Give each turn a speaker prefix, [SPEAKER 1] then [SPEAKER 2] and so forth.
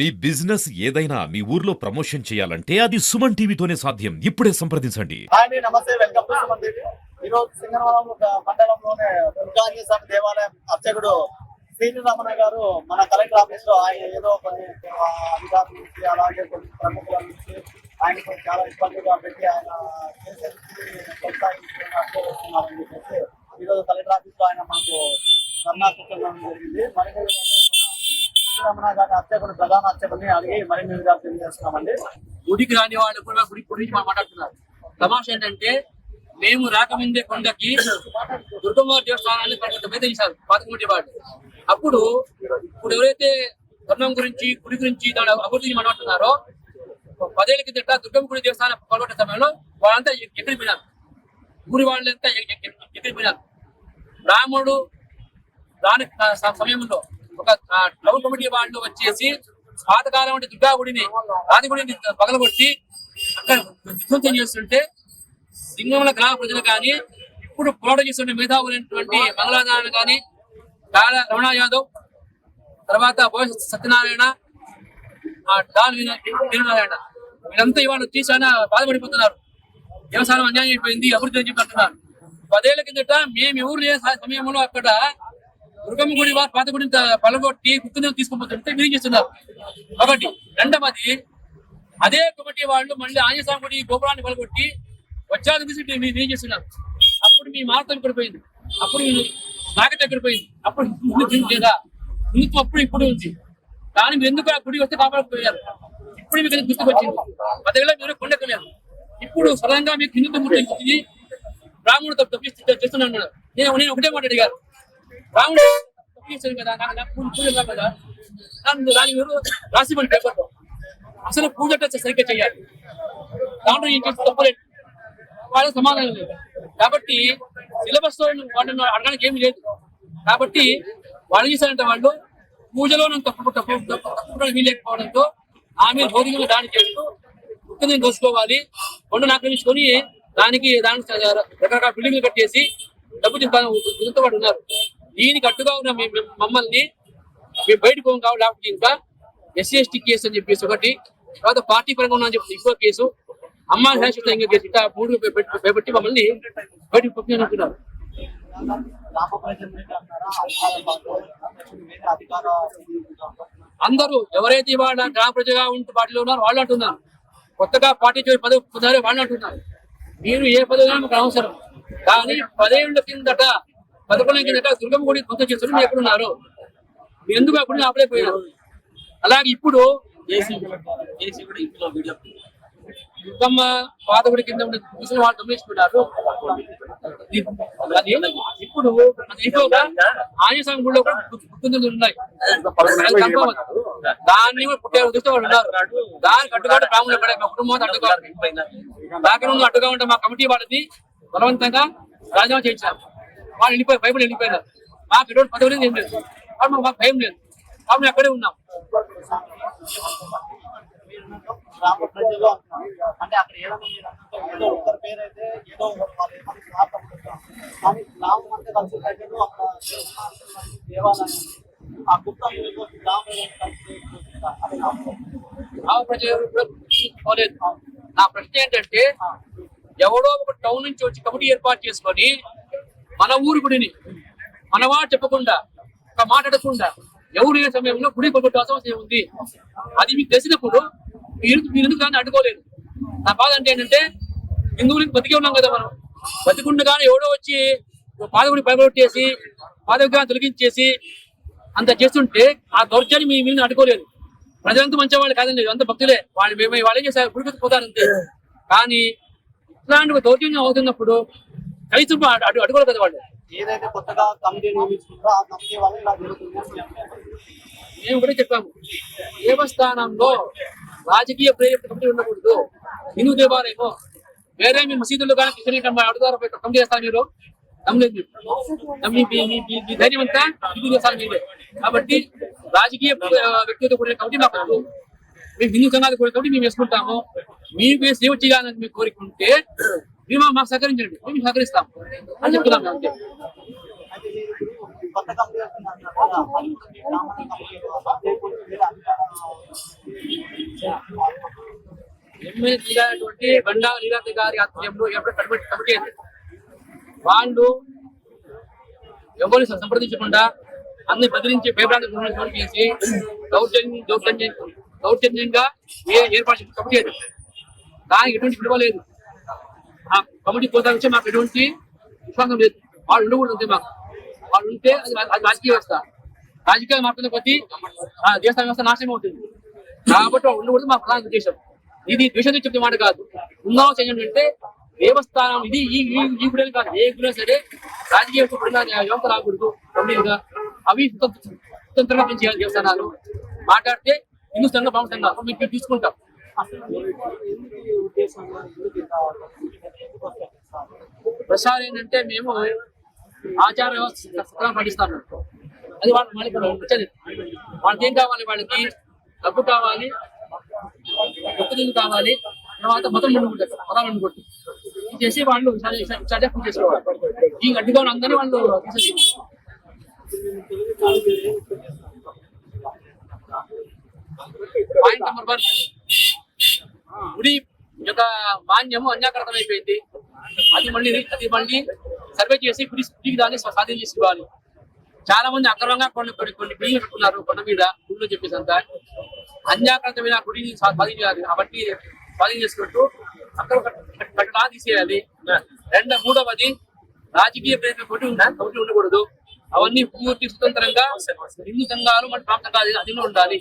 [SPEAKER 1] మీ business ఏదైనా మీ ఊర్లో promotion చేయాలంటే అది సుమన్ టీవీతోనే సాధ్యం. ఇప్పుడే సంప్రదించండి.
[SPEAKER 2] నమస్తే. Welcome to Suman TV. ఈరోజు సింగనవరం మండలంలోనే దుర్గాంజీ స్వామి దేవాలయం అర్చకుడు శ్రీనిరమణ గారు మన కలెక్టర్ ఆఫీస్లో ఆయన ఏదో కొన్ని అధికారుల నుంచి అలాగే కొన్ని ప్రముఖుల నుంచి ఆయన కొన్ని చాలా ఇబ్బందిగా పెట్టి ఆయన చేసేది కొనసాగిస్తున్నారని చెప్పేసి ఈ కలెక్టర్ ఆఫీస్లో ఆయన మనకు ధర్నా జరిగింది. మరి శ్రీనిరమణ గారి అర్చకుడు ప్రధాన అర్చకుడిని అడిగి మరిన్ని విధాలు తెలియజేస్తున్నామండి.
[SPEAKER 3] గుడికి రాని వాళ్ళు కూడా గుడి గురించి మనం మాట్లాడుతున్నారు. తమాష ఏంటంటే మేము రాకముందే కొండకి దుర్గమ్మ దేవస్థానాన్ని కొంత మీద చేశారు పాత కమిటీ వాళ్ళు. అప్పుడు ఇప్పుడు ఎవరైతే ధర్మం గురించి గుడి గురించి దాని అభివృద్ధిని మాట్లాడుతున్నారో పదేళ్ళ కిందట దుర్గమ్మ గుడి దేవస్థానం పాల్గొనే సమయంలో వాళ్ళంతా ఎక్కడికి పోయినారు? గుడి వాళ్ళంతా ఎ- ఎక్కడికి పోయినారు? రాముడు దాని సమయంలో ఒక టౌన్ కమిటీ వాళ్ళు వచ్చేసి పాతకాలం అంటే దుర్గాగుడిని గుడిని పగలగొట్టి అక్కడ విధ్వంసం చేస్తుంటే సింగముల గ్రామ ప్రజలు కానీ ఇప్పుడు పోరాటం చేస్తున్న మేధావులైనటువంటి మంగళాదారణ కానీ కాళ రమణ యాదవ్ తర్వాత బోయస్ సత్యనారాయణ ఆ డాన్ వీరనారాయణ వీళ్ళంతా ఇవాళ వచ్చి చాలా బాధపడిపోతున్నారు. వ్యవసాయం అన్యాయం అయిపోయింది అభివృద్ధి అని చెప్పి అంటున్నారు. పదేళ్ళ కిందట మేము ఎవరు లేని సమయంలో అక్కడ దుర్గమ్మ గుడి వారి పాత గుడిని పలగొట్టి గుర్తు తీసుకుపోతుంటే మీరు చేస్తున్నారు? ఒకటి రెండవది అదే కమిటీ వాళ్ళు మళ్ళీ ఆంజనేయ గుడి గోపురాన్ని పలగొట్టి వచ్చాది తీసి మీరు చేస్తున్నారు? అప్పుడు మీ మార్తం పడిపోయింది అప్పుడు మీ నాకత ఎక్కడిపోయింది అప్పుడు లేదా ముందు అప్పుడు ఇప్పుడు ఉంది. కానీ మీరు ఎందుకు ఆ గుడి వస్తే కాపాడకపోయారు? ఇప్పుడు మీకు గుర్తుకొచ్చింది? పదేళ్ళ మీరు కొండెక్కలేదు. ఇప్పుడు సడన్గా మీకు హిందుత్వం గుర్తొచ్చింది. బ్రాహ్మణుడు తప్పు తప్పిస్తూ చేస్తున్నాను నేను నేను ఒకటే మాట అడిగారు రాముడు తప్పించాను కదా నాకు పూజ పూజ కదా నన్ను దాని మీరు రాసిమని పేపర్లో అసలు పూజ సరిగ్గా చేయాలి దాంట్లో ఏం చేసి తప్పలేదు వాళ్ళకి సమాధానం లేదు. కాబట్టి సిలబస్లో వాళ్ళని అడగడానికి ఏమి లేదు. కాబట్టి వాళ్ళు చేశారంటే వాళ్ళు పూజలో నన్ను తప్పు తప్పు తప్పుకోవడం వీలేకపోవడంతో ఆమె భౌతికంగా దాడి చేస్తూ ఉత్తరం దోసుకోవాలి కొండను ఆక్రమించుకొని దానికి దానికి రకరకాల బిల్డింగ్లు కట్టేసి డబ్బు తింటాను ఉన్నారు. దీనికి అడ్డుగా ఉన్న మమ్మల్ని మేము బయటకు పోం కావాలి లేకపోతే ఇంకా ఎస్సీ ఎస్టీ కేసు అని చెప్పేసి ఒకటి తర్వాత పార్టీ పరంగా ఉన్నా చెప్పి ఇంకో కేసు అమ్మ శాశ్వత ఇంకా కేసు ఇట్లా మూడు పెట్టి మమ్మల్ని బయటకు పంపించారు అందరూ ఎవరైతే ఇవాళ గ్రామ ప్రజగా ఉంటూ పార్టీలో ఉన్నారో వాళ్ళు అంటున్నారు. కొత్తగా పార్టీ చేరి పదవి పొందారో వాళ్ళు అంటున్నారు. మీరు ఏ పదవి మాకు అవసరం కానీ పదేళ్ళ కిందట పదకొండు కిందట దుర్గమ్మ గుడి కొంత చేస్తారు మీరు ఎక్కడున్నారు మీరు ఎందుకు అప్పుడు ఆపలేకపోయారు అలాగే ఇప్పుడు దుర్గమ్మ పాదగుడి కింద ఉన్న ముసలి వాళ్ళు అది ఇప్పుడు ఆంజనేయ గుడిలో కూడా ఉన్నాయి. దాన్ని కూడా పుట్టే ఉద్దేశం వాళ్ళు ఉన్నారు. దానికి అడ్డుగా బ్రాహ్మణులు ఎక్కడ మా కుటుంబం అడ్డుగా. బ్యాక్గ్రౌండ్ అడ్డుగా ఉంటే మా కమిటీ వాళ్ళని బలవంతంగా రాజీనామా చేయించారు. వాళ్ళు వెళ్ళిపోయి బైబిల్ వెళ్ళిపోయినారు మాకు ఎటువంటి పదవి లేదు ఏం లేదు వాళ్ళు మాకు భయం లేదు. కాబట్టి అక్కడే ఉన్నాం.
[SPEAKER 2] రామప్రజలు అంటే అక్కడ ఏదో ఏదో పేరు అయితే ఏదో వాళ్ళు కానీ గ్రామం కలిసి ప్రజలు అక్కడ దేవాలయం ఆ గ్రామ
[SPEAKER 3] ప్రజలు పోలేదు నా ప్రశ్న ఏంటంటే ఎవడో ఒక టౌన్ నుంచి వచ్చి కమిటీ ఏర్పాటు చేసుకొని మన ఊరు గుడిని మనవా చెప్పకుండా ఒక మాట్లాడకుండా ఎవరు ఏ సమయంలో గుడి కొట్టు అవసరం ఉంది అది మీకు తెలిసినప్పుడు మీరు మీరు ఎందుకు దాన్ని అడ్డుకోలేదు? నా బాధ అంటే ఏంటంటే హిందువులకి బతికే ఉన్నాం కదా మనం. బతికుండగానే ఎవడో వచ్చి పాదగుడి పైబొట్టేసి పాదవిగ్రహం తొలగించేసి అంత చేస్తుంటే ఆ దౌర్జన్యం మీ మీద అడ్డుకోలేదు. ప్రజలంతా మంచి వాళ్ళు కాదండి అంత భక్తులే. వాళ్ళు మేము వాళ్ళు ఏం చేశారు? గుడికి పోతారంతే. కానీ ఇట్లాంటి దౌర్జన్యం అవుతున్నప్పుడు కనీసం అడ్డు అడ్డు అడ్డుకోరు కదా వాళ్ళు.
[SPEAKER 2] ఏదైతే కొత్తగా కమిటీ నియమించుకుంటారో ఆ కమిటీ వల్ల ఇలా జరుగుతుంది అని అంటారు.
[SPEAKER 3] మేము కూడా చెప్పాము. దేవస్థానంలో రాజకీయ ప్రేరేపిత కమిటీ ఉండకూడదు. హిందూ దేవాలయము. వేరే మీ మసీదుల్లో కానీ కిచెన్ అడుగుతారు కమిటీ చేస్తారు మీరు. నమ్మలేదు మీరు. మీ- మీ- మీ- మీ ధైర్యం అంతా హిందూ దేశాల మీదే. కాబట్టి రాజకీయ వ్యక్తితో కూడిన కమిటీ మాకు. మేము హిందూ సంఘాలు కూడిన కమిటీ మేము వేసుకుంటాము. మీకు సేవ చేయాలని మీకు కోరికుంటే మీరు మేము మాకు సహకరించండి. మేము సహకరిస్తాం. అని చెప్తున్నాం. అంతే.
[SPEAKER 2] అయితే
[SPEAKER 3] బండా లీలావతి గారి ఆధ్వర్యంలో ఎప్పుడు కమిటీ వాళ్ళు ఎవరిని సంప్రదించకుండా అన్ని బదిలించి భయభ్రాంతి చేసి దౌర్జన్యం దౌర్జన్యం దౌర్జన్యంగా ఏ- ఏర్పాటు కమిటీ దానికి ఎటువంటి విలువ లేదు. ఆ కమిటీ పోతా నుంచి మాకు ఎటువంటి విశ్వాసం లేదు వాళ్ళు ఉండకూడదు అంతే మాకు వాళ్ళు ఉంటే అది అది రాజకీయ వ్యవస్థ రాజకీయ మారుతున్న ప్రతి ఆ దేశ వ్యవస్థ నాశనం అవుతుంది కాబట్టి వాళ్ళు ఉండకూడదు మా ప్రధాన ఉద్దేశం ఇది ద్వేషంతో చెప్పే మాట కాదు ఉన్నావు చేయండి అంటే దేవస్థానం ఇది ఈ ఈ గుడి కాదు ఏ గుడే సరే రాజకీయ వ్యవస్థ రాకూడదు కంప్లీట్గా అవి స్వతంత్రంగా పనిచేయాలి దేవస్థానాలు మాట్లాడితే హిందుస్థానంలో బాగుంటుంది అప్పుడు మీకు తీసుకుంటాం ఒకసారి ఏంటంటే మేము ఆచార వ్యవస్థ సక్రమంగా అది వాళ్ళ వాళ్ళకి వాళ్ళకి ఏం కావాలి? వాళ్ళకి డబ్బు కావాలి ఒత్తిడి కావాలి తర్వాత మతం వండుకుంటారు పదాలు వండుకుంటారు చేసి వాళ్ళు చర్చ చేసుకోవాలి ఈ అడ్డుగా అందరూ వాళ్ళు పాయింట్ నెంబర్ వన్. గుడి యొక్క మాన్యము అన్యాకృతం అయిపోయింది అది మళ్ళీ అది మళ్ళీ సర్వే చేసి గుడి దాన్ని స్వాధీనం చేసి ఇవ్వాలి. చాలా మంది అక్రమంగా కొన్ని కొన్ని కొన్ని బిల్లు పెట్టుకున్నారు కొండ మీద గుడిలో చెప్పేసి అంతా అన్యాక్రాంతమైన గుడిని స్వాధీనం చేయాలి కాబట్టి స్వాధీనం చేసుకుంటూ అక్కడ కట్టడా తీసేయాలి. రెండో మూడవది రాజకీయ ప్రేరణ కొట్టి ఉందా ఒకటి ఉండకూడదు. అవన్నీ పూర్తి స్వతంత్రంగా హిందూ సంఘాలు మన ప్రాంత సంఘాలు అదిలో ఉండాలి.